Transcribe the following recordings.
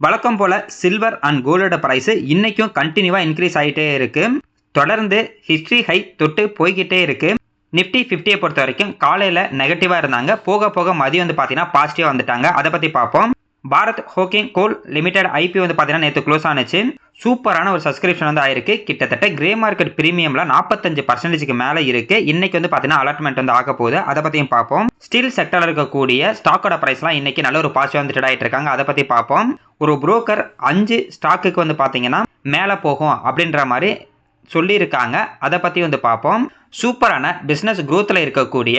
வழக்கம் போல் silver and கோல்டோட ப்ரைஸு இன்றைக்கும் கண்டினியூவாக இன்க்ரீஸ் ஆகிட்டே இருக்குது தொடர்ந்து ஹிஸ்ட்ரி ஹை தொட்டு போய்கிட்டே இருக்குது நிஃப்டி ஃபிஃப்டியை பொறுத்த வரைக்கும் காலையில் நெகட்டிவாக இருந்தாங்க. போக போக மதியம் வந்து பார்த்தீங்கன்னா பாசிட்டிவாக வந்துட்டாங்க. அதை பற்றி பார்ப்போம். Bharat coking coal limited IPO வந்து பார்த்தீங்கன்னா நேற்று க்ளோஸ் ஆனுச்சு. சூப்பரான ஒரு சப்ஸ்கிரிப்ஷன் வந்து ஆயிருக்கு. கிட்டத்தட்ட கிரே மார்க்கெட் பிரீமியம்ல நாற்பத்தஞ்சு பர்சன்டேஜ்க்கு மேலே இருக்கு. இன்னைக்கு வந்து பார்த்தீங்கன்னா அலாட்மெண்ட் வந்து ஆக போகுது. அதை பற்றியும் பார்ப்போம். ஸ்டீல் செக்டரில் இருக்கக்கூடிய ஸ்டாக்கோட ப்ரைஸ்லாம் இன்னைக்கு நல்ல ஒரு பாசிட்டிவ் வந்து ட்ரேட் ஆகிட்டு இருக்காங்க. அதை பற்றி பார்ப்போம். ஒரு புரோக்கர் அஞ்சு ஸ்டாக்குக்கு வந்து பார்த்தீங்கன்னா மேலே போகும் அப்படின்ற மாதிரி சொல்லியிருக்காங்க. அதை பற்றி வந்து பார்ப்போம் சூப்பரான பிஸ்னஸ் க்ரோத்தில் இருக்கக்கூடிய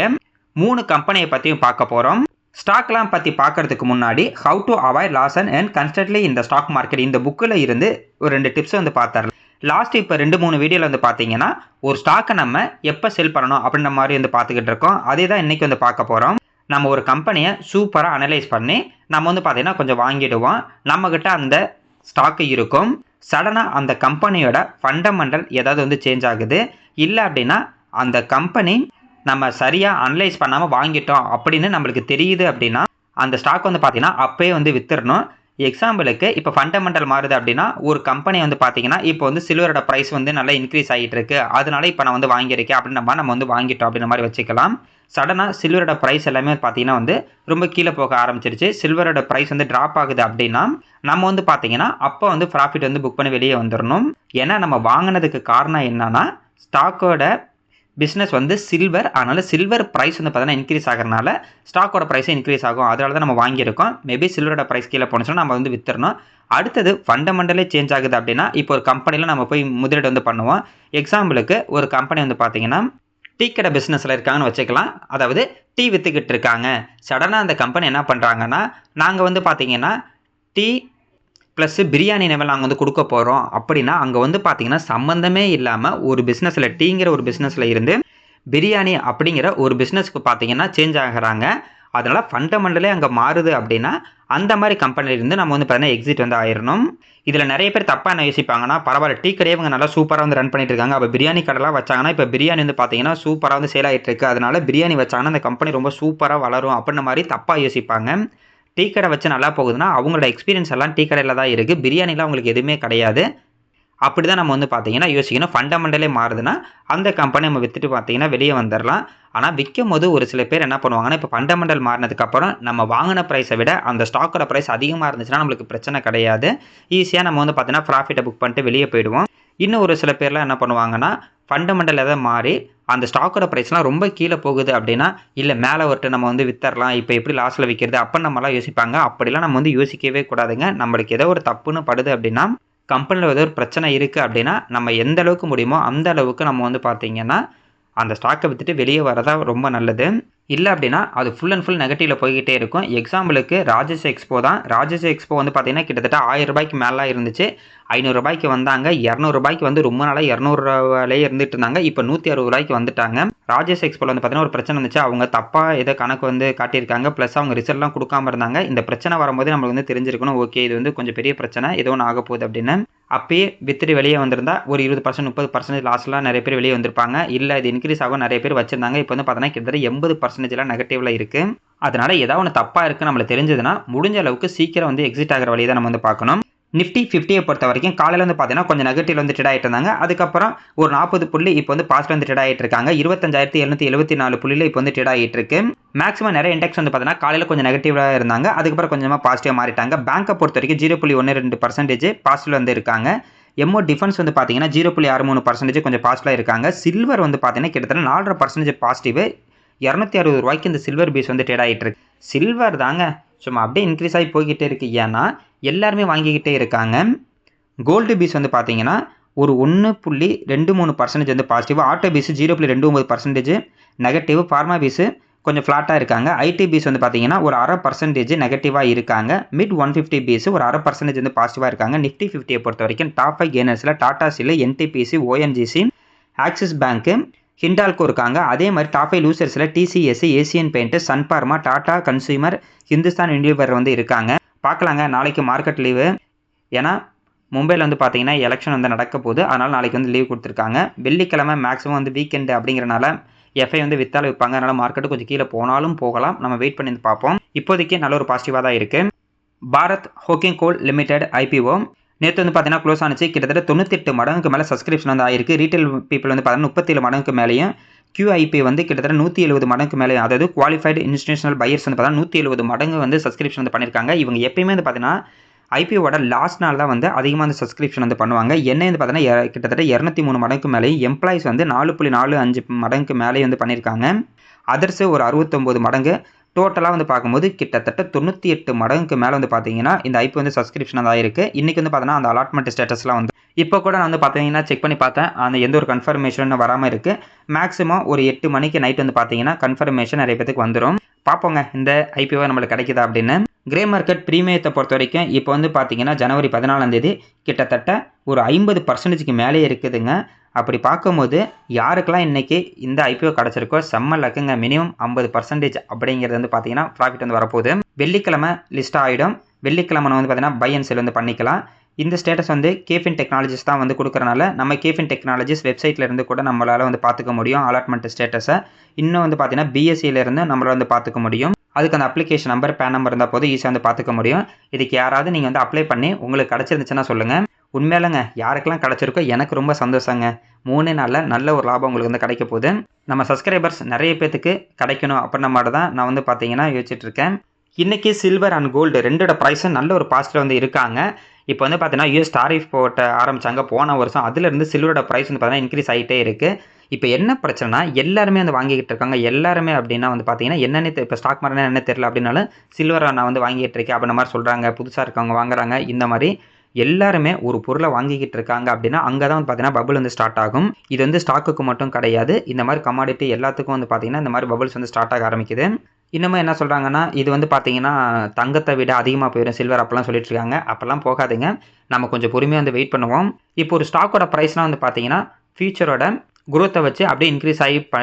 மூணு கம்பெனியை பற்றியும் பார்க்க போகிறோம் ஸ்டாக்லாம் பற்றி பார்க்கறதுக்கு முன்னாடி how to avoid loss and and constantly இந்த ஸ்டாக் மார்க்கெட் இந்த புக்கில் இருந்து ஒரு ரெண்டு டிப்ஸ் வந்து பார்த்துடலாம் லாஸ்ட் இப்போ ரெண்டு மூணு வீடியோவில் வந்து பார்த்தீங்கன்னா ஒரு ஸ்டாக்கை நம்ம எப்போ செல் பண்ணணும் அப்படின்ற மாதிரி வந்து பார்த்துக்கிட்டு இருக்கோம். அதே தான் இன்றைக்கி வந்து பார்க்க போகிறோம் நம்ம ஒரு கம்பெனியை சூப்பராக அனலைஸ் பண்ணி நம்ம வந்து பார்த்தீங்கன்னா கொஞ்சம் வாங்கிடுவோம். நம்மக்கிட்ட அந்த ஸ்டாக்கு இருக்கும். சடனாக அந்த கம்பெனியோட ஃபண்டமெண்டல் ஏதாவது வந்து சேஞ்ச் ஆகுது. இல்லை அப்படின்னா அந்த கம்பெனி நம்ம சரியாக அனலைஸ் பண்ணாமல் வாங்கிட்டோம் அப்படின்னு நம்மளுக்கு தெரியுது அப்படின்னா அந்த ஸ்டாக் வந்து பார்த்தீங்கன்னா அப்போயே வந்து வித்துடணும் எக்ஸாம்பிளுக்கு இப்போ ஃபண்டமெண்டல் மாறுது அப்படின்னா ஒரு கம்பெனி வந்து பார்த்தீங்கன்னா இப்போ வந்து சில்வரோட ப்ரைஸ் வந்து நல்லா இன்க்ரீஸ் ஆகிட்டு இருக்கு அதனால இப்போ நான் வந்து வாங்கியிருக்கேன் அப்படின்னு நம்ம வந்து வாங்கிட்டோம் அப்படின்ற மாதிரி வச்சுக்கலாம். சடனாக சில்வரோட ப்ரைஸ் எல்லாமே பார்த்தீங்கன்னா வந்து ரொம்ப கீழே போக ஆரம்பிச்சிருச்சு. சில்வரோட ப்ரைஸ் வந்து ட்ராப் ஆகுது அப்படின்னா நம்ம வந்து பார்த்தீங்கன்னா அப்போ வந்து ப்ராஃபிட் வந்து புக் பண்ணி வெளியே வந்துடணும் ஏன்னா நம்ம வாங்கினதுக்கு காரணம் என்னன்னா ஸ்டாக்கோட பிஸ்னஸ் வந்து சில்வர் அதனால் சில்வர் ப்ரைஸ் வந்து பார்த்தீங்கன்னா இன்க்ரீஸ் ஆகிறனால ஸ்டாக்கோட ப்ரைஸும் இன்க்ரீஸ் ஆகும். அதனால தான் நம்ம வாங்கியிருக்கோம். மேபி சில்வரோட ப்ரைஸ் கீழே போனோம்னா நம்ம வந்து வித்துறணும் அடுத்தது ஃபண்டமெண்டலே சேஞ்ச் ஆகுது அப்படின்னா இப்போ ஒரு கம்பெனியில் நம்ம போய் முதலீடு வந்து பண்ணுவோம். எக்ஸாம்பிளுக்கு ஒரு கம்பெனி வந்து பார்த்தீங்கன்னா டீ கடை பிஸ்னஸில் இருக்காங்கன்னு வச்சுக்கலாம். அதாவது டீ விற்றுக்கிட்டு இருக்காங்க. சடனாக அந்த கம்பெனி என்ன பண்ணுறாங்கன்னா நாங்கள் வந்து பார்த்திங்கன்னா டீ ப்ளஸ் பிரியாணி லெவல் நாங்கள் வந்து கொடுக்க போகிறோம் அப்படின்னா அங்கே வந்து பார்த்திங்கன்னா சம்மந்தமே இல்லாமல் ஒரு பிஸ்னஸில் டீங்கிற ஒரு பிஸ்னஸில் இருந்து பிரியாணி அப்படிங்கிற ஒரு பிஸ்னஸ்க்கு பார்த்தீங்கன்னா சேஞ்ச் ஆகிறாங்க. அதனால் ஃபண்டமெண்டலே அங்கே மாறுது அப்படின்னா அந்த மாதிரி கம்பெனிலேருந்து நம்ம வந்து பார்த்தீங்கன்னா எக்ஸிட் வந்து ஆயிடணும் இதில் நிறைய பேர் தப்பாக என்ன யோசிப்பாங்கன்னா பரவாயில்ல டீ கடையே இவங்க நல்லா சூப்பராக வந்து ரன் பண்ணிட்டு இருக்காங்க. அப்போ பிரியாணி கடைலாம் வச்சாங்கன்னா இப்போ பிரியாணி வந்து பார்த்தீங்கன்னா சூப்பராக வந்து சேல் ஆகிட்டு இருக்கு. அதனால பிரியாணி வச்சாங்கன்னா அந்த கம்பெனி ரொம்ப சூப்பராக வளரும் அப்படின்ற மாதிரி தப்பாக யோசிப்பாங்க. டீ கடை வச்சு நல்லா போகுதுன்னா அவங்களோட எக்ஸ்பீரியன்ஸ் எல்லாம் டீ கடையில் தான் இருக்குது பிரியாணிலாம் அவங்களுக்கு எதுவுமே கிடையாது. அப்படி தான் நம்ம வந்து பார்த்தீங்கன்னா யோசிக்கணும். ஃபண்டமெண்டலே மாறுதுன்னா அந்த கம்பெனி நம்ம விற்றுட்டு பார்த்தீங்கன்னா வெளியே வந்துடலாம் ஆனால் விற்கும் போது ஒரு சில பேர் என்ன பண்ணுவாங்கன்னா இப்போ ஃபண்டமெண்டல் மாறினதுக்கப்புறம் நம்ம வாங்கின ப்ரைஸை விட அந்த ஸ்டாக்கோட ப்ரைஸ் அதிகமாக இருந்துச்சுன்னா நம்மளுக்கு பிரச்சனை கிடையாது. ஈஸியாக நம்ம வந்து பார்த்தீங்கன்னா ப்ராஃபிட்டை புக் பண்ணிட்டு வெளியே போயிடுவோம். இன்னும் ஒரு சில பேர்லாம் என்ன பண்ணுவாங்கன்னா ஃபண்டமெண்டல் எதாவது மாறி அந்த ஸ்டாக்கோட ப்ரைஸ்லாம் ரொம்ப கீழே போகுது அப்படின்னா இல்லை மேலே வரட்டு நம்ம வந்து வித்தரலாம் இப்போ எப்படி லாஸில் விற்கிறது அப்போ நம்மளாம் யோசிப்பாங்க. அப்படிலாம் நம்ம வந்து யோசிக்கவே கூடாதுங்க. நம்மளுக்கு ஏதோ ஒரு தப்புன்னு படுது அப்படின்னா கம்பெனியில் ஏதோ ஒரு பிரச்சனை இருக்குது அப்படின்னா நம்ம எந்த அளவுக்கு முடியுமோ அந்த அளவுக்கு நம்ம வந்து பார்த்திங்கன்னா அந்த ஸ்டாக்கை விற்றுட்டு வெளியே வரதா ரொம்ப நல்லது. இல்லை அப்படின்னா அது ஃபுல் அண்ட் ஃபுல் நெகட்டிவில் போய்கிட்டே இருக்கும். எக்ஸாம்பிளுக்கு ராஜேஷ் எக்ஸ்போ தான். ராஜேஷ் எக்ஸ்போ வந்து பார்த்தீங்கன்னா கிட்டத்தட்ட ஆயிரம் ரூபாய்க்கு மேலே இருந்துச்சு. ஐநூறுரூபாய்க்கு வந்தாங்க. இரநூறுபாய்க்கு வந்து ரொம்ப நாளாக இரநூறுவாலே இருந்துட்டு இருந்தாங்க. இப்போ நூற்றி அறுபது ரூபாய்க்கு வந்துட்டாங்க. ராஜேஷ் எக்ஸ்போவில் வந்து பார்த்தீங்கன்னா ஒரு பிரச்சனை இருந்துச்சு அவங்க தப்பாக ஏதோ கணக்கு வந்து காட்டியிருக்காங்க. ப்ளஸ் அவங்க ரிசல்ட்லாம் கொடுக்காம இருந்தாங்க. இந்த பிரச்சனை வரும்போது நம்மளுக்கு வந்து தெரிஞ்சிருக்கணும். ஓகே இது வந்து கொஞ்சம் பெரிய பிரச்சனை. ஏதோ ஒன்று ஆக போகுது அப்படின்னு. அப்பயே வித்துட்டு வெளியே வந்திருந்தா ஒரு இருபது பர்சன்ட் முப்பது பர்சன்டேஜ் லாஸ்லாம் நிறைய பேர் வெளியே வந்திருப்பாங்க. இல்லை இது இன்க்ரீஸ் ஆகும். நிறைய பேர் வச்சிருந்தாங்க. இப்போ வந்து பார்த்தீங்கன்னா கிட்டத்தட்ட எண்பது பர்சன்டேஜ்லாம் நெகட்டிவ்ல இருக்கு. அதனால ஏதாவது ஒன்று தப்பாக இருக்குது நம்மளுக்கு தெரிஞ்சதுன்னா முடிஞ்ச அளவுக்கு சீக்கிரம் வந்து எக்ஸிட் ஆகிற வழியை தான் நம்ம வந்து பார்க்கணும். நிஃப்டி ஃபிஃப்டியை பொறுத்த வரைக்கும் காலையில் வந்து பார்த்தீங்கன்னா கொஞ்சம் நெகட்டிவ் வந்து ட்ரேட் ஆகிட்டு இருந்தாங்க. அதுக்கப்புறம் ஒரு நாற்பது புள்ளி இப்போ வந்து பாசிட்டிவ் வந்து ட்ரேட் ஆகிட்டு இருக்காங்க. இருபத்தஞ்சாயிரத்தி எழுநூற்றி எழுபத்தி நாலு புள்ளியில் இப்போ வந்து ட்ரேட் ஆகிட்டு இருக்கு. மேக்ஸிமம் நிறைய இண்டெக்ஸ் வந்து பார்த்தீங்கன்னா காலையில் கொஞ்சம் நெகட்டிவாக இருந்தாங்க. அதுக்கப்புறம் கொஞ்சமாக பாசிட்டிவாக மாறிட்டாங்க. பேங்கை பொறுத்த வரைக்கும் ஜீரோ புள்ளி ஒன்று ரெண்டு பர்சன்டேஜ் பாசிட்டிவ் வந்து இருக்காங்க. எம்ஓ டிஃபென்ஸ் வந்து பார்த்தீங்கன்னா ஜீரோ புள்ளி ஆறு மூணு பர்சன்டேஜ் கொஞ்சம் பாசிட்டிவாக இருக்காங்க. சில்வர் வந்து பார்த்தீங்கன்னா கிட்டத்தட்ட நாலரை பர்சன்டேஜ் பாசிட்டிவ் இரநூத்தி அறுபது ரூபாய்க்கு இந்த சில்வர் பீஸ் வந்து ட்ரேட் ஆகிட்டு இருக்கு. சில்வர் தாங்க சும்மா அப்படியே இன்க்ரீஸ் ஆகி போய்கிட்டே இருக்கு. ஏன்னா எல்லாருமே வாங்கிக்கிட்டே இருக்காங்க. கோல்டு பீஸ் வந்து பார்த்தீங்கன்னா ஒரு ஒன்று புள்ளி ரெண்டு மூணு பர்சன்டேஜ் வந்து பாசிட்டிவ் ஆட்டோ பீஸ் ஜீரோ புள்ளி ரெண்டு ஒம்பது பர்சன்டேஜ் நெகட்டிவ் ஃபார்மா பீஸு கொஞ்சம் ஃப்ளாட்டாக இருக்காங்க. ஐடி பீஸ் வந்து பார்த்தீங்கன்னா ஒரு அரை பர்சன்டேஜ் நெகட்டிவாக இருக்காங்க. மிட் ஒன் ஃபிஃப்டி பீஸ் ஒரு அரை பர்சன்டேஜ் வந்து பாசிட்டிவாக இருக்காங்க. நிஃப்டி ஃபிஃப்டியை பொறுத்த வரைக்கும் top five கேனர்ஸில் Tata steel NTPC ONGC Axis bank Hindalco இருக்காங்க. அதே மாதிரி top five லூசர்ஸில் TCS Asian paint Sun Pharma Tata consumer Hindustan Unilever வந்து இருக்காங்க. பார்க்கலாங்க. நாளைக்கு மார்க்கெட் லீவு ஏன்னா மும்பையில் வந்து பார்த்தீங்கன்னா எலெக்ஷன் வந்து நடக்க போகுது. அதனால் நாளைக்கு வந்து லீவ் கொடுத்துருக்காங்க. வெள்ளிக்கிழமை மேக்ஸிமம் வந்து வீக்கெண்டு அப்படிங்கிறனால எஃப்ஐ வந்து வித்தால் விற்பாங்க. அதனால் மார்க்கெட்டு கொஞ்சம் கீழே போனாலும் போகலாம். நம்ம வெயிட் பண்ணி வந்து பார்ப்போம். இப்போதைக்கு நல்ல ஒரு பாசிட்டிவாக தான் இருக்குது Bharat coking coal limited IPO நேற்று வந்து பார்த்தீங்கன்னா க்ளோஸ் ஆனிச்சு. கிட்டத்தட்ட தொண்ணூத்தெட்டு மடங்குக்கு மேலே சப்ஸ்கிரிப்ஷன் வந்து ஆயிருக்கு. ரீட்டைல் பீப்புள் வந்து பார்த்தீங்கன்னா முப்பத்தேழு மடங்குக்கு மேலேயும் கியூஐபி வந்து கிட்டத்தட்ட நூற்றி எழுபது மடங்கு மேலே அதாவது குவாலிஃபைடு இன்ஸ்டியூஷனல் பையர்ஸ் வந்து பார்த்தீங்கன்னா நூற்றி எழுபது மடங்கு வந்து சப்ஸ்கிரிப்ஷன் வந்து பண்ணியிருக்காங்க. இவங்க எப்பயுமே வந்து பார்த்தீங்கன்னா ஐபிஓட லாஸ்ட் நாள் தான் வந்து அதிகமாக வந்து சப்ஸ்கிரிப்ஷன் வந்து பண்ணுவாங்க. என்ன வந்து பார்த்தீங்கன்னா கிட்டத்தட்ட இரநூத்தி மூணு மடங்கு மேலேயும் எம்ப்ளாயிஸ் வந்து நாலு புள்ளி நாலு அஞ்சு மடங்கு மேலேயும் வந்து பண்ணியிருக்காங்க. அதர்ஸு ஒரு அறுபத்தொம்போது மடங்கு. டோட்டலாக வந்து பார்க்கும்போது கிட்டத்தட்ட தொண்ணூற்றி எட்டு மடங்குக்கு மேலே வந்து பார்த்தீங்கன்னா இந்த ஐபி வந்து சப்ஸ்கிரிப்ஷன் தான் இருக்குது இன்றைக்கி வந்து பார்த்தீங்கன்னா அந்த அலாட்மெண்ட் ஸ்டேட்டஸ்லாம் வந்து இப்போ கூட நான் வந்து பார்த்தீங்கன்னா செக் பண்ணி பார்த்தேன். அந்த எந்த ஒரு கன்ஃபர்மேஷனும் வராமல் இருக்குது மேக்ஸிமம் ஒரு எட்டு மணிக்கு நைட் வந்து பார்த்தீங்கன்னா கன்ஃபர்மேஷன் நிறைய பேத்துக்கு வந்துடும் பார்ப்போங்க இந்த ஐபிஓ நம்மளுக்கு கிடைக்குதா அப்படின்னு. கிரே மார்க்கெட் ப்ரீமியத்தை பொறுத்த வரைக்கும் இப்போ வந்து பார்த்தீங்கன்னா ஜனவரி பதினாலாந்தேதி கிட்டத்தட்ட ஒரு ஐம்பது பர்சன்டேஜ்க்கு மேலே இருக்குதுங்க. அப்படி பார்க்கும்போது யாருக்கெல்லாம் இன்றைக்கி இந்த ஐபிஓ கிடச்சிருக்கோ செம்ம லக்குங்க மினிமம் ஐம்பது பர்சன்டேஜ் அப்படிங்கிறது வந்து பார்த்தீங்கன்னா ப்ராஃபிட் வந்து வரப்போகுது. வெள்ளிக்கிழமை லிஸ்ட் ஆகிடும் வெள்ளிக்கிழமை வந்து பார்த்தீங்கன்னா பை அண்ட் செல் வந்து பண்ணிக்கலாம். இந்த ஸ்டேட்டஸ் வந்து கேஃபின் டெக்னாலஜிஸ் தான் வந்து கொடுக்குறனால நம்ம கேஃபின் டெக்னாலஜிஸ் வெப்சைட்ல இருந்து கூட நம்மளால் வந்து பார்த்துக்க முடியும் அலாட்மெண்ட் ஸ்டேட்டஸை இன்னும் வந்து பார்த்தீங்கன்னா பிஎஸ்சியிலேருந்து நம்மளால் வந்து பார்த்துக்க முடியும். அதுக்கு அந்த அப்ளிகேஷன் நம்பர் பேன் நம்பர் இருந்தால் போதும் ஈஸியாக வந்து பார்த்துக்க முடியும். இதுக்கு யாராவது நீங்கள் வந்து அப்ளை பண்ணி உங்களுக்கு கிடச்சிருந்துச்சுன்னா சொல்லுங்கள் உண்மையிலங்க யாருக்கெல்லாம் கிடச்சிருக்கோ எனக்கு ரொம்ப சந்தோஷங்க. மூணு நாளில் நல்ல ஒரு லாபம் உங்களுக்கு வந்து கிடைக்க போகுது. நம்ம சப்ஸ்கிரைபர்ஸ் நிறைய பேத்துக்கு கிடைக்கணும் அப்படின்ன மாதிரி தான் நான் வந்து பார்த்தீங்கன்னா யோசிச்சுட்ருக்கேன் இன்றைக்கி சில்வர் அண்ட் கோல்டு ரெண்டோட ப்ரைஸும் நல்ல ஒரு பாசிட்டிவ் வந்து இருக்காங்க. இப்போ வந்து பார்த்தீங்கன்னா யூஎஸ் டாரிஃப் போட்ட ஆரம்பிச்சாங்க. போன வருஷம் அதுலேருந்து சில்வரோட ப்ரைஸ் வந்து பார்த்தீங்கன்னா இன்க்ரீஸ் ஆகிட்டே இருக்குது இப்போ என்ன பிரச்சனைனா எல்லாருமே வந்து வாங்கிக்கிட்டு இருக்காங்க. எல்லாருமே அப்படின்னா வந்து பார்த்தீங்கன்னா என்னென்ன இப்போ ஸ்டாக் மார்க்கெட் என்ன தெரியல அப்படின்னாலும் சில்வரை நான் வந்து வாங்கிட்டு இருக்கேன் அப்படின்ற மாதிரி சொல்கிறாங்க புதுசாக இருக்கவங்க வாங்குறாங்க. இந்த மாதிரி எல்லாருமே ஒரு பொருளை வாங்கிக்கிட்டு இருக்காங்க அப்படின்னா அங்கே தான் வந்து பார்த்தீங்கன்னா பபுள் வந்து ஸ்டார்ட் ஆகும். இது வந்து ஸ்டாக்குக்கு மட்டும் கிடையாது. இந்த மாதிரி கமாடிட்டி எல்லாத்துக்கும் வந்து பார்த்தீங்கன்னா இந்த மாதிரி பபுள்ஸ் வந்து ஸ்டார்ட் ஆக ஆரம்பிக்குது. இன்னமும் என்ன சொல்கிறாங்கன்னா இது வந்து பார்த்தீங்கன்னா தங்கத்தை விட அதிகமாக போயிடும் சில்வர் அப்போல்லாம் சொல்லிட்டு இருக்காங்க. அப்போல்லாம் போகாதுங்க. நம்ம கொஞ்சம் பொறுமையாக வந்து வெயிட் பண்ணுவோம். இப்போ ஒரு ஸ்டாக்கோட ப்ரைஸ்லாம் வந்து பார்த்தீங்கன்னா ஃபியூச்சரோட குரோத்தை வச்சு அப்படியே இன்க்ரீஸ் ஆகி ப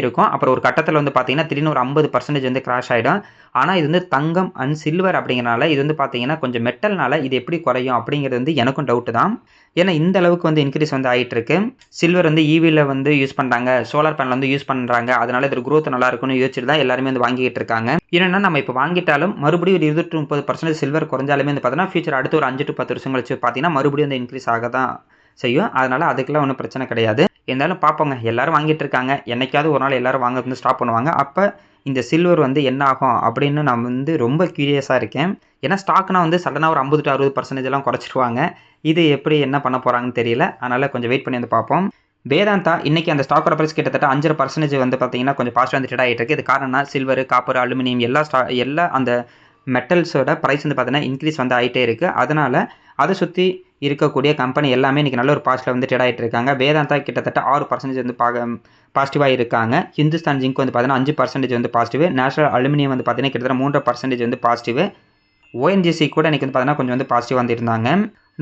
இருக்கும். அப்புறம் ஒரு கட்டத்தில் வந்து பார்த்தீங்கன்னா திடீர்னு ஒரு ஐம்பது பர்சன்டேஜ் வந்து கிராஷ் ஆகிடும் ஆனால் இது வந்து தங்கம் அண்ட் சில்வர் அப்படிங்கிறனால இது வந்து பார்த்தீங்கன்னா கொஞ்சம் மெட்டல்னால இது எப்படி குறையும் அப்படிங்கிறது வந்து எனக்கும் டவுட்டு தான். ஏன்னா இந்த அளவுக்கு வந்து இன்க்ரீஸ் வந்து ஆகிட்டு இருக்கு. சில்வர் வந்து ஈவியில் வந்து யூஸ் பண்ணுறாங்க சோலார் பேனல் வந்து யூஸ் பண்ணுறாங்க அதனால இது குரோத் நல்லா இருக்கும்னு யோசிச்சுட்டு தான் எல்லாருமே வந்து வாங்கிட்டு இருக்காங்க. என்னன்னா நம்ம இப்போ வாங்கிட்டாலும் மறுபடியும் ஒரு இருபத்தி முப்பது பர்சன்டேஜ் சில்வர் குறைஞ்சாலுமே வந்து பார்த்தீங்கன்னா ஃபியூச்சர் அடுத்து ஒரு அஞ்சு டு பத்து வருஷம் கழிச்சு பார்த்தீங்கன்னா மறுபடியும் வந்து இன்க்ரீஸ் ஆக தான் செய்யும். அதனால் அதுக்கெல்லாம் ஒன்றும் பிரச்சனை கிடையாது. இருந்தாலும் பார்ப்போங்க. எல்லாரும் வாங்கிட்டு இருக்காங்க என்றைக்காவது ஒரு நாள் எல்லாரும் வாங்க வந்து ஸ்டாப் பண்ணுவாங்க. அப்போ இந்த சில்வர் வந்து என்ன ஆகும் அப்படின்னு நான் வந்து ரொம்ப க்யூரியஸாக இருக்கேன். ஏன்னா ஸ்டாக்னா வந்து சடனாக ஒரு ஐம்பது டு அறுபது பர்சன்டேஜ் எல்லாம் குறைச்சிருவாங்க. இது எப்படி என்ன பண்ண போகிறாங்கன்னு தெரியல. அதனால் கொஞ்சம் வெயிட் பண்ணி வந்து பார்ப்போம். வேதாந்தா இன்றைக்கி அந்த ஸ்டாக்கோட ப்ரைஸ் கிட்டத்தட்ட அஞ்சரை பர்சன்டேஜ் வந்து பார்த்தீங்கன்னா கொஞ்சம் பாசிட்டிவ் வந்து ட்ரேட் ஆகிட்டு இருக்குது இது காரணம்னா சில்வர் காப்பர் அலுமினியம் எல்லா ஸ்டா எல்லா அந்த மெட்டல்ஸோட ப்ரைஸ் வந்து பார்த்தீங்கன்னா இன்க்ரீஸ் வந்து ஆகிட்டே இருக்குது அதனால் அதை சுற்றி இருக்கக்கூடிய கம்பெனி எல்லாமே இன்றைக்கி நல்ல ஒரு பாசிட்டிவ் வந்து ட்ரேட் ஆகிட்டு இருக்காங்க. வேதாந்தா கிட்டத்தட்ட ஆறு பர்சன்டேஜ் வந்து பா பாசிட்டிவாக இருக்காங்க. ஹிந்துஸ்தான் ஜிங்க் வந்து பார்த்தீங்கன்னா அஞ்சு பர்சன்டேஜ் வந்து பாசிட்டிவ் நேஷனல் அலுமினியம் வந்து பார்த்தீங்கன்னா கிட்டத்தட்ட மூன்று பர்சன்டேஜ் வந்து பாசிட்டிவ் ஓஎன்ஜிசி கூட இன்றைக்கி வந்து பார்த்தீங்கன்னா கொஞ்சம் வந்து பாசிட்டிவ் வந்திருந்தாங்க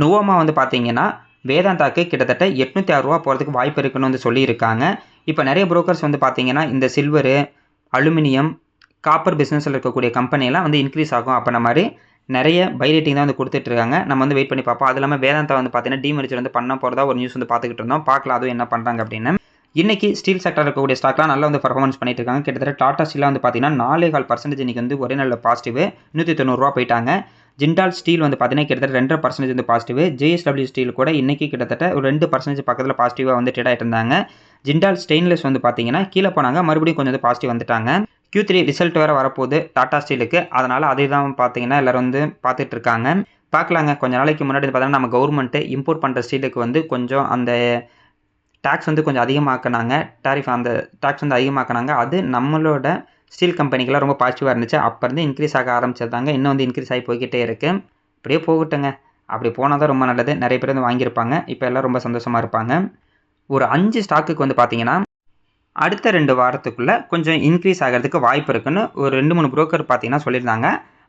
நுவோமா வந்து பார்த்தீங்கன்னா வேதாந்தாக்கு கிட்டத்தட்ட எட்நூற்றி ஆறு ரூபா போகிறதுக்கு வாய்ப்பு இருக்குன்னு வந்து சொல்லியிருக்காங்க. இப்போ நிறைய புரோக்கர்ஸ் வந்து பார்த்தீங்கன்னா இந்த சில்வரு அலுமினியம் காப்பர் பிஸ்னஸில் இருக்கக்கூடிய கம்பெனியெல்லாம் வந்து இன்க்ரீஸ் ஆகும் அப்போ மாதிரி நிறைய பை ரேட்டிங் தான் வந்து கொடுத்துட்டு இருக்காங்க நம்ம வந்து வெயிட் பண்ணி பார்ப்போம். அது இல்லாமல் வேதாந்தா வந்து பார்த்தீங்கன்னா டிமெரிச்சர் வந்து பண்ண போகிறதா ஒரு நியூஸ் வந்து பார்த்துக்கிட்டு இருந்தோம். பார்க்கலாம் அதுவும் என்ன பண்ணுறாங்க அப்படின்னு. இன்றைக்கி ஸ்டீல் செக்டர் இருக்கக்கூடிய ஸ்டாக்லாம் நல்லா வந்து பர்ஃபார்மன்ஸ் பண்ணிட்டு இருக்காங்க. கிட்டத்தட்ட டாடா ஸ்டீலாக வந்து பார்த்தீங்கன்னா நாலே கால் பர்சன்டேஜ் இன்றைக்கி வந்து ஒரே நல்ல பாசிட்டிவ் நூற்றி தொண்ணூறுரூவா போயிட்டாங்க. ஜிண்டால் ஸ்டீல் வந்து பார்த்தீங்கன்னா கிட்டத்தட்ட ரெண்டரை பர்சன்டேஜ் வந்து பாசிட்டிவ் ஜேஎஸ்டபிள்யூ ஸ்டீல் கூட இன்றைக்கி கிட்டத்தட்ட ஒரு ரெண்டு பர்சன்டேஜ் பக்கத்தில் பாசிட்டிவாக வந்து ட்ரேட் ஆகிட்டு இருந்தாங்க. ஜிண்டால் ஸ்டெயின்லெஸ் வந்து பார்த்தீங்கன்னா கீழே போனாங்க. மறுபடியும் கொஞ்சம் வந்து பாசிட்டிவ் வந்துட்டாங்க. கியூ த்ரீ ரிசல்ட் வேறு வரப்போகுது. டாடா ஸ்டீலுக்கு அதனால் அதே தான் பார்த்தீங்கன்னா எல்லோரும் வந்து பார்த்துட்டு இருக்காங்க பார்க்கலாங்க கொஞ்சம் நாளைக்கு முன்னாடி வந்து பார்த்தீங்கன்னா நம்ம கவர்மெண்ட்டு இம்போர்ட் பண்ணுற ஸ்டீலுக்கு வந்து கொஞ்சம் அந்த டேக்ஸ் வந்து கொஞ்சம் அதிகமாக்குனாங்க. டாரிஃப் அந்த டேக்ஸ் வந்து அதிகமாக்குனாங்க. அது நம்மளோட ஸ்டீல் கம்பெனிக்கெல்லாம் ரொம்ப பாசிட்டிவாக இருந்துச்சு. அப்போ இருந்து இன்க்ரீஸ் ஆக ஆரம்பிச்சிருந்தாங்க இன்னும் வந்து இன்க்ரீஸ் ஆகி போய்கிட்டே இருக்குது அப்படியே போகட்டுங்க. அப்படி போனால் தான் ரொம்ப நல்லது. நிறைய பேர் வந்து வாங்கியிருப்பாங்க. இப்போ எல்லாம் ரொம்ப சந்தோஷமாக இருப்பாங்க. ஒரு அஞ்சு ஸ்டாக்குக்கு வந்து பார்த்தீங்கன்னா அடுத்த ரெண்டு வாரத்துக்குள்ளே கொஞ்சம் இன்க்ரீஸ் ஆகிறதுக்கு வாய்ப்பு இருக்குன்னு ஒரு ரெண்டு மூணு புரோக்கர் பார்த்தீங்கன்னா சொல்லியிருந்தாங்க.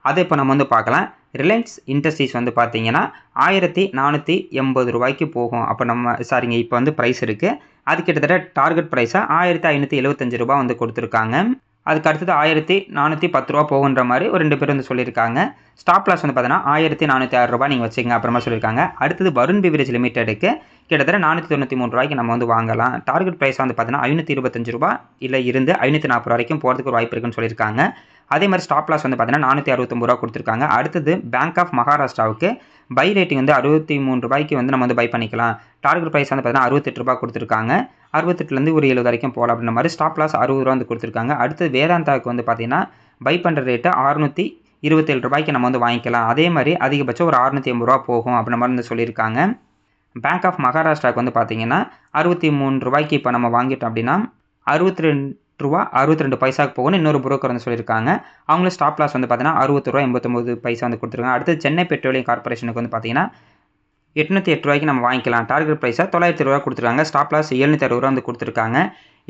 அதை இப்போ நம்ம வந்து பார்க்கலாம். ரிலையன்ஸ் இண்டஸ்ட்ரீஸ் வந்து பார்த்தீங்கன்னா ஆயிரத்தி நானூற்றி எண்பது ரூபாய்க்கு போகும். அப்போ நம்ம சாரிங்க இப்போ வந்து ப்ரைஸ் இருக்குது அது கிட்டத்தட்ட டார்கெட் ப்ரைஸாக ஆயிரத்தி ஐநூற்றி எழுபத்தஞ்சு ரூபா வந்து கொடுத்துருக்காங்க. அதுக்கு அடுத்தது ஆயிரத்தி நானூற்றி பத்து ரூபா போகுன்ற மாதிரி ஒரு ரெண்டு பேர் வந்து சொல்லியிருக்காங்க. ஸ்டாப் லாஸ் வந்து பார்த்தீங்கன்னா ஆயிரத்தி நானூற்றி ஆறு ரூபாய் நீங்கள் வச்சுங்க அப்புறமா சொல்லியிருக்காங்க. அடுத்தது வருண் பிவரேஜ் லிமிடெடுக்கு கிட்டத்தட்ட நானூற்றி தொண்ணூற்றி மூணு ரூபாய்க்கு நம்ம வந்து வாங்கலாம். டார்கெட் ப்ரைஸ் வந்து பார்த்தீங்கன்னா ஐநூற்றி இருபத்தஞ்சு ரூபா இல்லை இருந்து ஐநூற்றி நாற்பது வரைக்கும் போகிறதுக்கு ஒரு வாய்ப்பு இருக்குன்னு சொல்லியிருக்காங்க. அதே மாதிரி ஸ்டாப் லாஸ் வந்து பார்த்தீங்கன்னா நானூற்றி அறுபத்தொம்பது ரூபா கொடுத்துருக்காங்க. அடுத்தது பேங்க் ஆஃப் மகாராஷ்டிராவுக்கு பை ரேட்டிங் வந்து அறுபத்தி மூணு ரூபாய்க்கு வந்து நம்ம வந்து பை பண்ணிக்கலாம். டார்கெட் ப்ரைஸ் வந்து பார்த்தீங்கன்னா அறுபத்தெட்டு ரூபா கொடுத்துருக்காங்க. அறுபத்தெட்டுலேருந்து ஒரு எழுபது வரைக்கும் போகலாம் அப்படின்ற மாதிரி ஸ்டாப் லாஸ் அறுபது ரூபா வந்து கொடுத்துருக்காங்க. அடுத்து வேதாந்தாவுக்கு வந்து பார்த்தீங்கன்னா பை பண்ணுற ரேட்டு அறுநூற்றி இருபத்தேழு ரூபாய்க்கு நம்ம வந்து வாங்கிக்கலாம். அதே மாதிரி அதிகபட்சம் ஒரு அறுநூற்றி ஐம்பது ரூபா போகும் அப்படின்ற மாதிரி வந்து சொல்லியிருக்காங்க. பேங்க் ஆஃப் மகாராஷ்டிராவுக்கு வந்து பார்த்தீங்கன்னா அறுபத்தி மூணு ரூபாய்க்கு இப்போ நம்ம வாங்கிட்டோம் அப்படின்னா அறுபத்தி ரெண்டு ரூபா அறுபத்தி ரெண்டு பைசாக்கு போகணும் இன்னொரு புரோக்கர் வந்து சொல்லியிருக்காங்க. அவங்களும் ஸ்டாப் லாஸ் வந்து பார்த்தீங்கன்னா அறுபத்தி ரூபா எண்பத்தொம்பது பைசா வந்து கொடுத்துருக்காங்க. அடுத்து சென்னை பெட்ரோலியம் கார்பரேஷனுக்கு வந்து பார்த்தீங்கன்னா எட்நூற்றி எட்டு ரூபாய்க்கு நம்ம வாங்கிக்கலாம். டார்கெட் ப்ரைஸாக தொள்ளாயிரத்தி ரூபா கொடுத்துருக்காங்க. ஸ்டாப் லாஸ் எழுநூற்றி அறுபது ரூபா வந்து கொடுத்துருக்காங்க.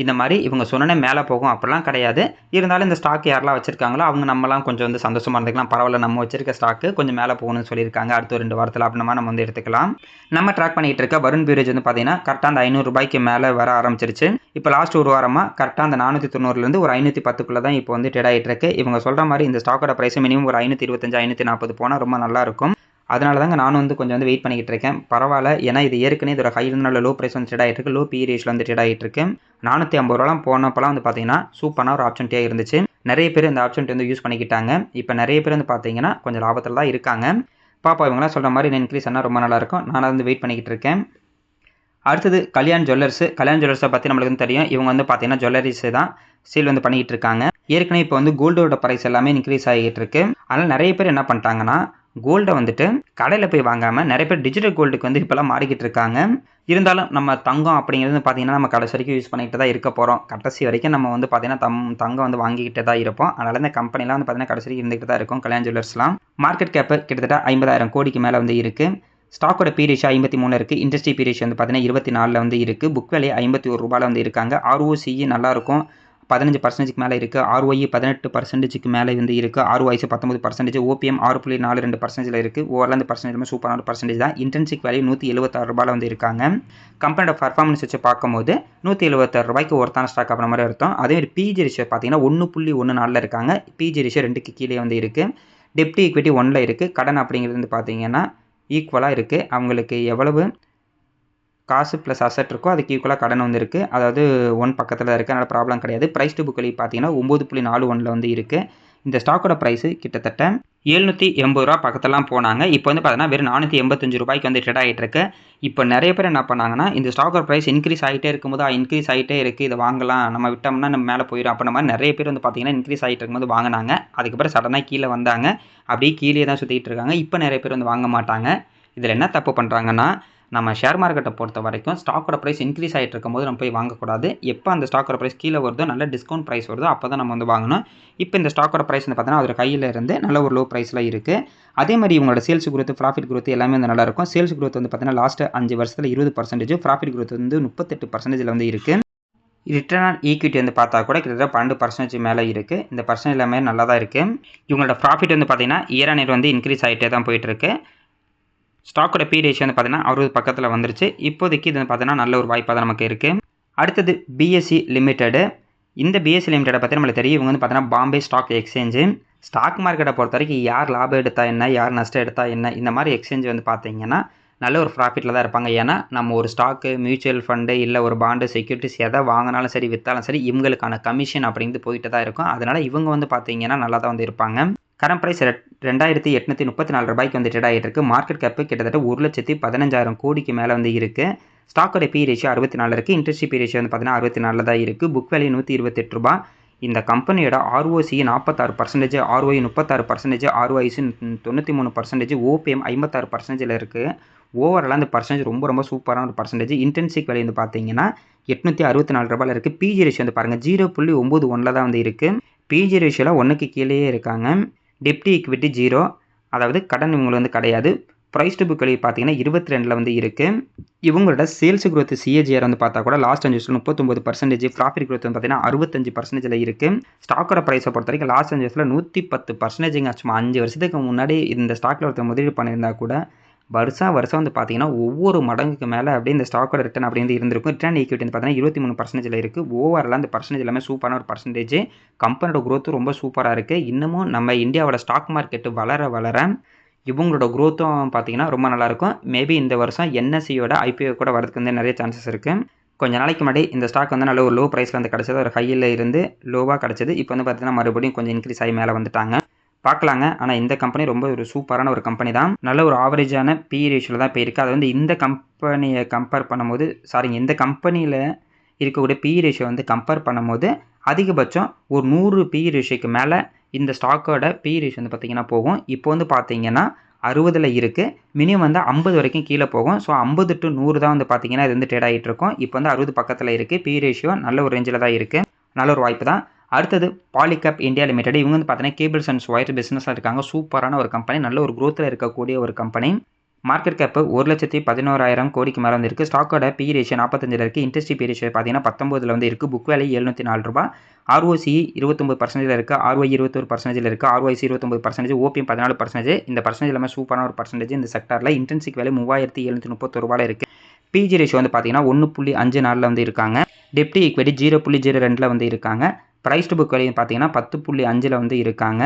இந்த மாதிரி இவங்க சொன்னே மேலே போகும். அப்படிலாம் கிடையாது. இருந்தாலும் இந்த ஸ்டாக் யாரெல்லாம் வச்சிருக்காங்களோ அவங்க நம்மலாம் கொஞ்சம் வந்து சந்தோஷமாக இருந்துக்கலாம். பரவாயில்ல நம்ம வச்சிருக்க ஸ்டாக்கு கொஞ்சம் மேலே போகணும்னு சொல்லியிருக்காங்க. அடுத்த ரெண்டு வாரத்தில் அப்படின்னா நம்ம வந்து எடுத்துக்கலாம். நம்ம ட்ராக் பண்ணிகிட்டு இருக்க வருண் பீரேஜ் வந்து பார்த்தீங்கன்னா கரெக்டாக அந்த ஐநூறுரூபாய்க்கு மேலே வர ஆரம்பிச்சிருச்சு. இப்போ லாஸ்ட் ஒரு வாரமாக கரெக்டாக அந்த நானூற்றி தொண்ணூறுலேருந்து ஒரு ஐநூற்றி பத்துக்குள்ளே தான் இப்போ வந்து ட்ரேட் ஆகிட்டு இருக்கு. இவங்க சொல்கிற மாதிரி இந்த ஸ்டாக்கோட ப்ரைஸ் மினிமம் ஒரு ஐநூற்றி இருபத்தஞ்சு ஐநூற்றி நாற்பது போனால் ரொம்ப நல்லா இருக்கும். அதனால தாங்க நானும் வந்து கொஞ்சம் வந்து வெயிட் பண்ணிக்கிட்டு இருக்கேன். பரவாயில்ல. ஏன்னா இது ஏற்கனவே இதோட ஹை இருந்தால லோ ப்ரைஸ் வந்து ட்ரேட் ஆகிட்டு இருக்கு லோ பி ரேஷில் வந்து ட்ரேட் ஆகிட்டு இருக்கு நானூற்றி ஐம்பது ரூபாலாம் போனப்பெல்லாம் வந்து பார்த்தீங்கன்னா சூப்பரான ஒரு ஆப்ஷன்ட்டியாக இருந்துச்சு. நிறைய பேர் இந்த ஆப்ஷன்ட்டி வந்து யூஸ் பண்ணிக்கிட்டாங்க. இப்போ நிறைய பேர் வந்து பார்த்தீங்கன்னா கொஞ்சம் லாபத்தில் தான் இருக்காங்க. பாப்பா இவங்களாம் சொல்கிற மாதிரி இன்க்ரீஸ் ஆனால் ரொம்ப நல்லாயிருக்கும் நான் வந்து வெயிட் பண்ணிக்கிட்டு இருக்கேன். அடுத்தது கல்யாண் ஜுவல்லர்ஸ் கல்யாண் ஜுவல்லர்ஸை பற்றி நம்மளுக்கு வந்து தெரியும். இவங்க வந்து பார்த்தீங்கன்னா ஜுவல்லரிஸ் தான் சீல் வந்து பண்ணிக்கிட்டு இருக்காங்க. ஏற்கனவே இப்போ வந்து கோல்டோட ப்ரைஸ் எல்லாமே இன்க்ரீஸ் ஆகிட்டு இருக்கு. அதனால் நிறைய பேர் என்ன பண்ணிட்டாங்கன்னா கோல்டை வந்துட்டு கடையில் போய் வாங்காமல் நிறைய பேர் டிஜிட்டல் கோல்டுக்கு வந்து இப்போலாம் மாறிக்கிட்டு இருக்காங்க. இருந்தாலும் நம்ம தங்கம் அப்படிங்கிறது பார்த்திங்கன்னா நம்ம கடைசி வரைக்கும் யூஸ் பண்ணிக்கிட்டு தான் இருக்க போகிறோம் கடைசி வரைக்கும் நம்ம வந்து பார்த்திங்கன்னா தம் தங்கம் வந்து வாங்கிக்கிட்டு தான் இருப்போம். அதனால் இந்த கம்பெனிலாம் வந்து பார்த்திங்கன்னா கடைசி வரைக்கும் இருந்துகிட்டு தான் இருக்கும். கல்யாண் ஜுவல்லர்ஸ்லாம் மார்க்கெட் கேப்பு கிட்டத்தட்ட ஐம்பதாயிரம் கோடிக்கு மேலே வந்து இருக்குது ஸ்டாக்கோட பீரிஷா ஐம்பத்தி மூணு இருக்குது இண்டஸ்ட்ரி பீரிஷ் வந்து பார்த்தீங்கன்னா இருபத்தி நாலில் வந்து இருக்குது புக் வேலையை ஐம்பத்தி ஒரு ரூபாயில் வந்து இருக்காங்க. ஆர்ஓசிஇ நல்லாயிருக்கும் பதினஞ்சு பர்சன்டேஜ்க்கு மேலே இருக்குது ஆர்ஒஇ பதினெட்டு பர்சன்டேஜுக்கு மேலே வந்து இருக்குது ஆர்ஒஐசி பத்தொம்பது பர்சன்டேஜ் ஓபிஎம் ஆறு புள்ளி நாலு ரெண்டு பர்சன்டேஜில் இருக்குது ஓவரால் அந்த பர்சன்டேஜ் சூப்பரான பர்சன்டேஜ் தான். இன்டர்ன்ஷிப் வேல்யூ நூற்றி எழுபத்தாறு ரூபாயில் வந்து இருக்காங்க. கம்பெனியோட பர்ஃபார்மன்ஸ் வச்சு பார்க்கும்போது நூற்றி எழுபத்தாறு ரூபாய்க்கு ஒருத்தான ஸ்டாக் அப்படின்ற மாதிரி அர்த்தம். அதே மாதிரி பிஜி ரிஷியோ பார்த்தீங்கன்னா ஒன்று புள்ளி ஒன்று நாலில் இருக்காங்க. பிஜி ரிஷியோ ரெண்டுக்கு கீழே வந்து இருக்குது டெப்டி ஈக்விட்டி ஒன்றில் இருக்குது கடன் அப்படிங்கிறது வந்து பார்த்தீங்கன்னா ஈக்குவலாக இருக்குது அவங்களுக்கு எவ்வளவு காசு ப்ளஸ் அசட் இருக்கோ அதுக்கு ஈக்குவலாக கடன் வந்து இருக்குது அதாவது ஒன் பக்கத்தில் தான் இருக்குது அதனால் ப்ராப்ளம் கிடையாது. ப்ரைஸ் டு புக் வழி பார்த்தீங்கன்னா ஒம்பது புள்ளி நாலு ஒன்றில் வந்து இருக்குது இந்த ஸ்டாக்கோட ப்ரைஸு கிட்டத்தட்ட எழுநூற்றி எண்பது ரூபா பக்கத்தெல்லாம் போனாங்க. இப்போ வந்து பார்த்தீங்கன்னா வெறும் நானூற்றி எண்பத்தஞ்சு ரூபாய்க்கு வந்து ட்ரேட் ஆகிட்டு இருக்கு. இப்போ நிறைய பேர் என்ன பண்ணாங்கன்னா இந்த ஸ்டாக்கோட ப்ரைஸ் இன்க்ரீஸ் ஆகிட்டே இருக்கும்போது இன்க்ரீஸ் ஆகிட்டே இருக்குது இதை வாங்கலாம். நம்ம விட்டோம்னா நம்ம மேலே போயிடும் அப்போ மாதிரி நிறைய பேர் வந்து பார்த்தீங்கன்னா இன்க்ரீஸ் ஆகிட்டு இருக்கும்போது வாங்கினாங்க. அதுக்கப்புறம் சடனாக கீழே வந்தாங்க. அப்படியே கீழே தான் சுற்றிட்டு இருக்காங்க. இப்போ நிறைய பேர் வந்து வாங்க மாட்டாங்க. இதில் என்ன தப்பு பண்ணுறாங்கன்னா நம்ம ஷேர் மார்க்கெட்டை பொறுத்த வரைக்கும் ஸ்டாக்கோட ப்ரைஸ் இன்க்ரீஸ் ஆகிட்டு இருக்கும்போது நம்ம போய் வாங்கக்கூடாது. எப்போ அந்த ஸ்டாக்கோட ப்ரைஸ் கீழே வருதோ நல்ல டிஸ்கவுண்ட் ப்ரைஸ் வருதோ அப்போ தான் நம்ம வந்து வாங்கணும். இப்போ இந்த ஸ்டாக்கோட ப்ரைஸ் வந்து பார்த்தீங்கன்னா அவர் கையில் இருந்து நல்ல ஒரு லோ ப்ரைஸில் இருக்குது அதே மாதிரி இவங்களோட சேல்ஸ் குரோத் ப்ராஃபிட் குரோத் எல்லாமே வந்து நல்லாயிருக்கும் சேல்ஸ் குரோத் வந்து பார்த்தீங்கன்னா லாஸ்ட் அஞ்சு வருஷத்தில் இருபது பர்சன்டேஜ் ப்ராஃபிட் குரோத் வந்து முப்பத்தெட்டு பர்சன்டேஜில் வந்து இருக்குது ரிட்டர்ன் ஆன் ஈக்விட்டி வந்து பார்த்தா கூட கிட்டத்தட்ட பன்னெண்டு பர்சன்டேஜ் மேலே இருக்குது இந்த பர்சன்டேஜ் எல்லாமே நல்லா தான் இருக்குது இவங்களோட ப்ராஃபிட் வந்து பார்த்தீங்கன்னா இயர் ஆன் இயர் வந்து இன்க்ரீஸ் ஆகிட்டே தான் போயிட்டுருக்கு ஸ்டாக்கோட பி ரேஷியோ வந்து பார்த்தீங்கன்னா அறுபது பக்கத்தில் வந்துருச்சு. இப்போதைக்கு இது வந்து பார்த்தீங்கன்னா நல்ல ஒரு வாய்ப்பாக தான் நமக்கு இருக்குது அடுத்தது பிஎஸ்சி லிமிட்டெடு இந்த பிஎஸ்சி லிமிட்டெடை பற்றி நம்மளுக்கு தெரியும். இவங்க வந்து பார்த்தீங்கன்னா பாம்பே ஸ்டாக் எக்ஸ்சேஞ்சு ஸ்டாக் மார்க்கெட்டை பொறுத்த வரைக்கும் யார் லாபம் எடுத்தால் என்ன யார் நஷ்டம் எடுத்தால் என்ன இந்த மாதிரி எக்ஸ்சேஞ்ச் வந்து பார்த்தீங்கன்னா நல்ல ஒரு ப்ராஃபிட்டில் தான் இருப்பாங்க. ஏன்னா நம்ம ஒரு ஸ்டாக்கு மியூச்சுவல் ஃபண்டு இல்லை ஒரு பாண்டு செக்யூரிட்டிஸ் எதை வாங்கினாலும் சரி விற்றாலும் சரி இவங்களுக்கான கமிஷன் அப்படிங்கிறது போயிட்டு தான் இருக்கும். அதனால் இவங்க வந்து பார்த்தீங்கன்னா நல்லா தான் வந்து இருப்பாங்க. கரண்ட் ப்ரைஸ் ரெண்டாயிரத்தி எட்நூற்றி முப்பத்தி நாலு ரூபாய்க்கு வந்து ட்ரேட் ஆகிட்டு இருக்கு. மார்க்கெட் கேப்பு கிட்டத்தட்ட ஒரு லட்சத்தி பதினஞ்சாயிரம் கோடிக்கு மேலே வந்து இருக்குது ஸ்டாக்கோட பி ரேஷியோ அறுபத்தி நாலு இருக்குது இன்ட்ரெஸ்ட் பி ரேஷியோ வந்து பார்த்தீங்கன்னா அறுபத்தி நாலில் தான் இருக்குது புக் வேல்யூ நூற்றி இருபத்தெட்டு ரூபா இந்த கம்பெனியோட ஆர்ஓசி நாற்பத்தாறு பர்சன்டேஜ் ஆர்ஓஐ முப்பத்தாறு பர்சன்டேஜ் ஆர்ஓஐசி தொண்ணூற்றி மூணு பர்சன்டேஜ் ஓபிஎம் ஐம்பத்தாறு பர்சன்டேஜில் இருக்குது ஓவராலாக அந்த பர்சன்டேஜ் ரொம்ப ரொம்ப சூப்பரான ஒரு பர்சன்டேஜ் இன்டென்சிக் வேலை வந்து பார்த்தீங்கன்னா எட்நூற்றி அறுபத்தி நாலு ரூபாயில் இருக்குது பிஜி ரேஷியோ வந்து பாருங்கள் ஜீரோ புள்ளி ஒம்பது ஒன்றில் தான் வந்து இருக்குது பிஜி ரேஷியோவில் ஒன்றுக்கு கீழேயே இருக்காங்க. டெப்டி ஈக்விட்டி ஜீரோ அதாவது கடன் இவங்களுக்கு வந்து கிடையாது. ப்ரைஸ் டு புக் வெளியே பார்த்தீங்கன்னா இருபத்தி ரெண்டில் வந்து இருக்குது இவங்களோட சேல்ஸ் growth சிஏஜிஆர் வந்து பார்த்தா கூட லாஸ்ட் அஞ்சு வருஷத்தில் முப்பத்தொம்பது பர்சன்டேஜ் ப்ராஃபிட் க்ரோத் வந்து பார்த்தீங்கன்னா அறுபத்தஞ்சு பர்சன்டேஜில் இருக்குது ஸ்டாக்கோட ப்ரைஸை பொறுத்த வரைக்கும் லாஸ்ட் அஞ்சு வருஷத்தில் நூற்றி பத்து பர்சன்டேஜுங்க சும்மா அஞ்சு வருஷத்துக்கு முன்னாடி இந்த ஸ்டாக்கில் ஒருத்தர் முதலீடு பண்ணியிருந்தா கூட வருஷம் வருஷம் வந்து பார்த்தீங்கன்னா ஒவ்வொரு மடங்குக்கு மேலே அப்படியே இந்த ஸ்டாக்கோட ரிட்டர்ன் அப்படி வந்து இருந்திருக்கும். ரிட்டர்ன் ஈக்விட்டி வந்து பார்த்தீங்கன்னா இருபத்தி மூணு பர்சன்டேஜில் இருக்குது ஓவரில் அந்த பர்சன்டேஜ் எல்லாமே சூப்பரான ஒரு பர்சன்டேஜ் கம்பெனியோட க்ரோத்தும் ரொம்ப சூப்பராக இருக்குது இன்னமும் நம்ம இந்தியாவோட ஸ்டாக் மார்க்கெட்டு வளர வளர இவங்களோட க்ரோத்தும் பார்த்தீங்கன்னா ரொம்ப நல்லாயிருக்கும் மேபி இந்த வருஷம் என்எஸ்சியோட ஐபிஓ கூட வரதுக்கு வந்து நிறைய சான்சஸ் இருக்குது கொஞ்ச நாளைக்கு முன்னாடி இந்த ஸ்டாக் வந்து நல்ல ஒரு லோ ப்ரைஸில் வந்து கிடச்சது. ஒரு ஹையில் இருந்து லோவாக கிடச்சது. இப்போ வந்து பார்த்தீங்கன்னா மறுபடியும் கொஞ்சம் இன்க்ரீஸ் ஆகி மேலே வந்துட்டாங்க. பார்க்கலாங்க. ஆனால் இந்த கம்பெனி ரொம்ப ஒரு சூப்பரான ஒரு கம்பெனி தான். நல்ல ஒரு ஆவரேஜான பி ரேஷியோவில் தான் போயிருக்கு. அது வந்து இந்த கம்பெனியை கம்பேர் பண்ணும்போது சாரிங்க இந்த கம்பெனியில் இருக்கக்கூடிய பி ரேஷியோ வந்து கம்பேர் பண்ணும்போது அதிகபட்சம் ஒரு நூறு பி ரேஷியோக்கு மேலே இந்த ஸ்டாக்கோட பி ரேஷியோ வந்து பார்த்திங்கன்னா போகும். இப்போ வந்து பார்த்தீங்கன்னா அறுபதில் இருக்குது மினிமம் வந்து ஐம்பது வரைக்கும் கீழே போகும். ஸோ ஐம்பது டு நூறு தான் வந்து பார்த்திங்கன்னா இது வந்து ட்ரேட் ஆகிட்டு இருக்கும். இப்போ வந்து அறுபது பக்கத்தில் இருக்குது பி ரேஷியோ நல்ல ஒரு ரேஞ்சில் தான் இருக்குது நல்ல ஒரு வாய்ப்பு தான். அடுத்தது பாலிகப் இந்தியா லிமிடெட் இவங்க வந்து பார்த்தீங்கன்னா கேபிள்ஸ் அண்ட் ஒயர் பிஸ்னஸில் இருக்காங்க. சூப்பரான ஒரு கம்பெனி நல்ல ஒரு க்ரோத்தில் இருக்கக்கூடிய ஒரு கம்பெனி மார்க்கெட் கேப்பு ஒரு லட்சத்தி பதினோராயிரம் கோடிக்கு மேலே வந்து இருக்குது ஸ்டாக்கோட பி ரேஷியோ நாற்பத்தஞ்சில் இருக்குது இண்டஸ்ட்ரி பி ரேஷியோ பார்த்தீங்கன்னா பத்தொம்பதில் வந்து இருக்குது புக் வேலை எழுநூற்றி நாலு ரூபா ஆர்ஓசி இருபத்தொம்பது பர்சன்டேஜில் இருக்குது ஆர்ஒய் இருபத்தொரு பர்சன்டேஜில் இருக்குது ஆர்ஒய்சி இருபத்தொம்பது பர்சன்டேஜ் ஓபிஎம் பதினாலு பர்சன்டேஜ் இந்த பர்சன்டேஜ் எல்லாமே சூப்பரான ஒரு பர்சன்டேஜ் இந்த செக்டரில் இன்டென்சிக் வேலை மூவாயிரத்தி எழுநூற்றி முப்பத்தொரு ரூபாயில் இருக்குது பிஜி ரேஷியோ வந்து பார்த்தீங்கன்னா ஒன்று புள்ளி அஞ்சு நாளில் வந்து இருக்காங்க. டெப்டி ஈக்விட்டி ஜீரோ புள்ளி ஜீரோ ரெண்டில் வந்து இருக்காங்க. ப்ரைஸ் டு புக் வேலையும் பார்த்தீங்கன்னா பத்து புள்ளி அஞ்சில் வந்து இருக்காங்க.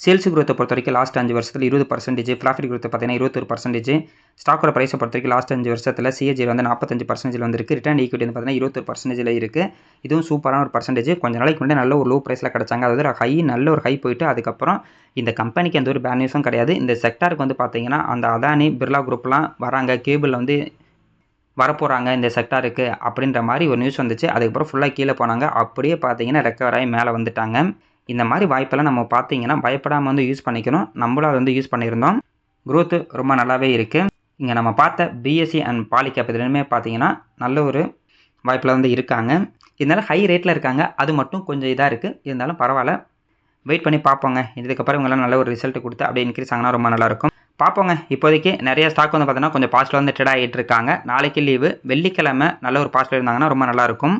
சேல்ஸ் குரோத்தை பொறுத்த வரைக்கும் லாஸ்ட் அஞ்சு வருஷத்தில் இருபது பர்சன்டேஜ் ப்ராஃபிட் குரோத்தை பார்த்தீங்கன்னா இருபத்தொரு பர்சன்டேஜ் ஸ்டாக்கோட ப்ரைஸை பொறுத்த வரைக்கும் லாஸ்ட் அஞ்சு வருஷத்தில் சிஏஜி வந்து நாற்பத்தஞ்சு பர்சன்டேஜ் வந்து இருக்குது ரிட்டர்ன் ஈக்விட்டி வந்து பார்த்தீங்கன்னா இருபத்தொரு பர்சன்டேஜில் இருக்குது இதுவும் சூப்பரான ஒரு பர்சன்டேஜ் கொஞ்ச நாளைக்கு முன்னாடி நல்ல ஒரு லோ ப்ரைஸில் கிடச்சாங்க. அதாவது ஹை நல்ல ஒரு ஹை போயிட்டு அதுக்கப்புறம் இந்த கம்பெனிக்கு எந்த ஒரு பேட் நியூஸும் கிடையாது. இந்த செக்டாருக்கு வந்து பார்த்தீங்கன்னா அந்த அதானி பிர்லா குரூப்லாம் வராங்க. கேபிளில் வந்து வரப்போகிறாங்க இந்த செக்டாருக்கு அப்படின்ற மாதிரி ஒரு நியூஸ் வந்துச்சு. அதுக்கப்புறம் ஃபுல்லாக கீழே போனாங்க. அப்படியே பார்த்தீங்கன்னா ரெக்கவர் ஆகி மேலே வந்துட்டாங்க. இந்த மாதிரி வாய்ப்பெல்லாம் நம்ம பார்த்தீங்கன்னா பயப்படாமல் வந்து யூஸ் பண்ணிக்கணும். நம்மளும் அதை வந்து யூஸ் பண்ணியிருந்தோம். க்ரோத்து ரொம்ப நல்லாவே இருக்குது இங்கே நம்ம பார்த்த பிஎஸ்சி அண்ட் பாலிகேப் இதுலையுமே பார்த்தீங்கன்னா நல்ல ஒரு வாய்ப்பில் வந்து இருக்காங்க. இருந்தாலும் ஹை ரேட்டில் இருக்காங்க. அது மட்டும் கொஞ்சம் இதாக இருக்குது இருந்தாலும் பரவாயில்ல. வெயிட் பண்ணி பார்ப்போங்க. இதுக்கப்புறம் இவங்களாம் நல்ல ஒரு ரிசல்ட் கொடுத்து அப்படியே இன்க்ரீஸ் ஆகினா ரொம்ப நல்லாயிருக்கும் பார்ப்போங்க இப்போதைக்கு நிறைய ஸ்டாக் வந்து பார்த்தீங்கன்னா கொஞ்சம் பாசிட்டிவ் வந்து ட்ரேட் ஆகிட்டு இருக்காங்க. நாளைக்கு லீவு வெள்ளிக்கிழமை நல்ல ஒரு பாசிட்டிவ் இருந்தாங்கன்னா ரொம்ப நல்லாயிருக்கும்